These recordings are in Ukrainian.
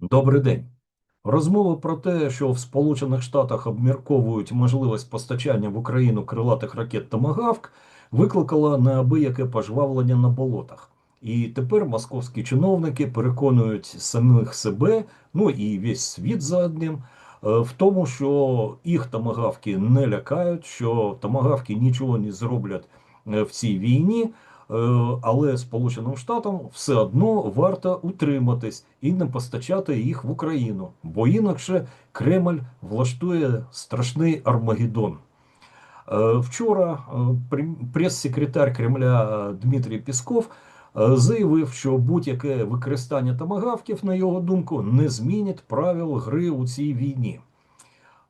Добрий день. Розмова про те, що в Сполучених Штатах обмірковують можливість постачання в Україну крилатих ракет «Томагавк», викликала неабияке пожвавлення на болотах. І тепер московські чиновники переконують самих себе, ну і весь світ за одним, е, в тому, що їх томагавки не лякають, що томагавки нічого не зроблять е, в цій війні, але Сполученим Штатам все одно варто утриматись і не постачати їх в Україну, бо інакше Кремль влаштує страшний Армагеддон. Е, Вчора е, прес-секретар Кремля Дмитрій Пісков е, заявив, що будь-яке використання томагавків, на його думку, не змінить правил гри у цій війні.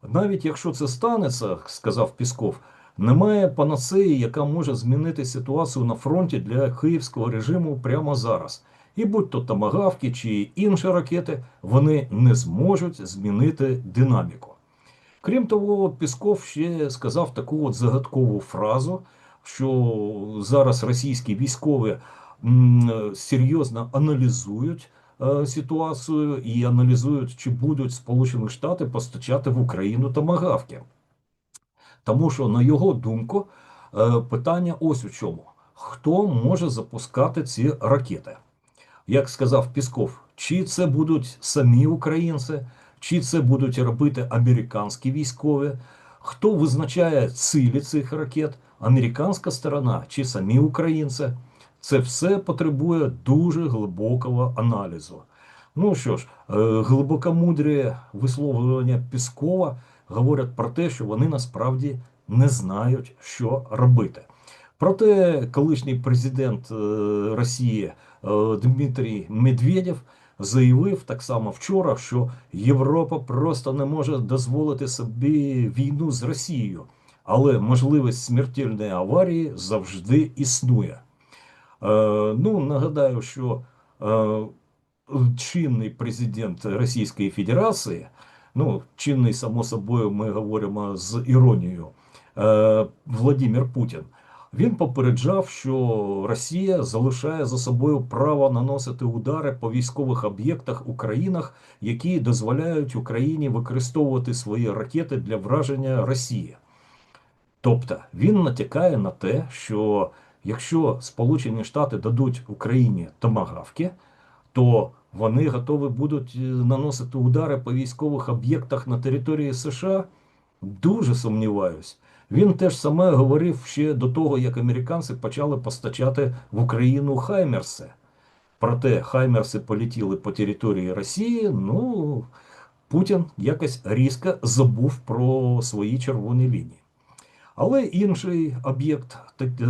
Навіть якщо це станеться, сказав Пісков, немає панацеї, яка може змінити ситуацію на фронті для київського режиму прямо зараз. І будь то томагавки чи інші ракети, вони не зможуть змінити динаміку. Крім того, Пісков ще сказав таку от загадкову фразу, що зараз російські військові серйозно аналізують е, ситуацію і аналізують, чи будуть Сполучені Штати постачати в Україну томагавки. Тому що, на його думку, е, питання ось у чому: хто може запускати ці ракети? Як сказав Пісков, чи це будуть самі українці, чи це будуть робити американські військові? Хто визначає цілі цих ракет? Американська сторона чи самі українці? Це все потребує дуже глибокого аналізу. Ну що ж, е, глибокомудрі висловлювання Піскова говорять про те, що вони насправді не знають, що робити. Проте колишній президент е, Росії е, Дмитрій Медведєв заявив так само вчора, що Європа просто не може дозволити собі війну з Росією, але можливість смертельної аварії завжди існує. Е, ну, нагадаю, що чинний президент Російської Федерації, ну, чинний, само собою, ми говоримо з іронією, е, Владимир Путін, він попереджав, що Росія залишає за собою право наносити удари по військових об'єктах у країнах, які дозволяють Україні використовувати свої ракети для враження Росії. Тобто він натякає на те, що якщо Сполучені Штати дадуть Україні томагавки, то вони готові будуть е, наносити удари по військових об'єктах на території США. Дуже сумніваюсь. Він теж саме говорив ще до того, як американці почали постачати в Україну Хаймерси. Проте Хаймерси полетіли по території Росії. Ну, Путін якось різко забув про свої червоні лінії. Але інший об'єкт,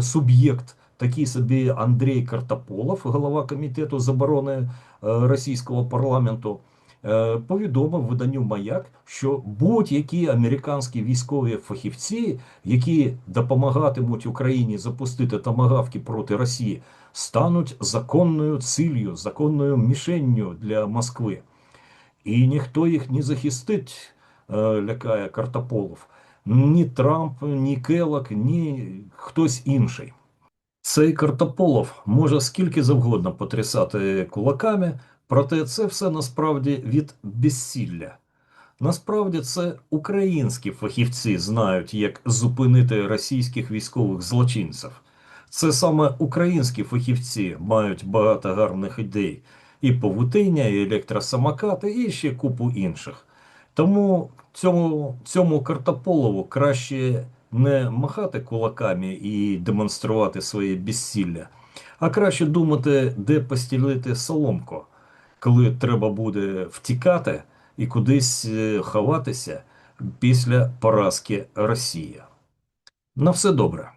суб'єкт, такий собі Андрій Картополов, голова комітету з оборони е, російського парламенту, е, повідомив виданню Маяк, що будь-які американські військові фахівці, які допомагатимуть Україні запустити томагавки проти Росії, стануть законною ціллю, законною мішенню для Москви. І ніхто їх не захистить, е, лякає Картополов. Ні Трамп, ні Келок, ні хтось інший. Цей Картополов може скільки завгодно потрясати кулаками, проте це все насправді від безсілля. Насправді це українські фахівці знають, як зупинити російських військових злочинців. Це саме українські фахівці мають багато гарних ідей. І павутиння, і електросамокати, і ще купу інших. Тому цьому, цьому Картополову краще не махати кулаками і демонструвати своє безсілля, а краще думати, де постілити соломку, коли треба буде втікати і кудись е, ховатися після поразки Росії. На все добре.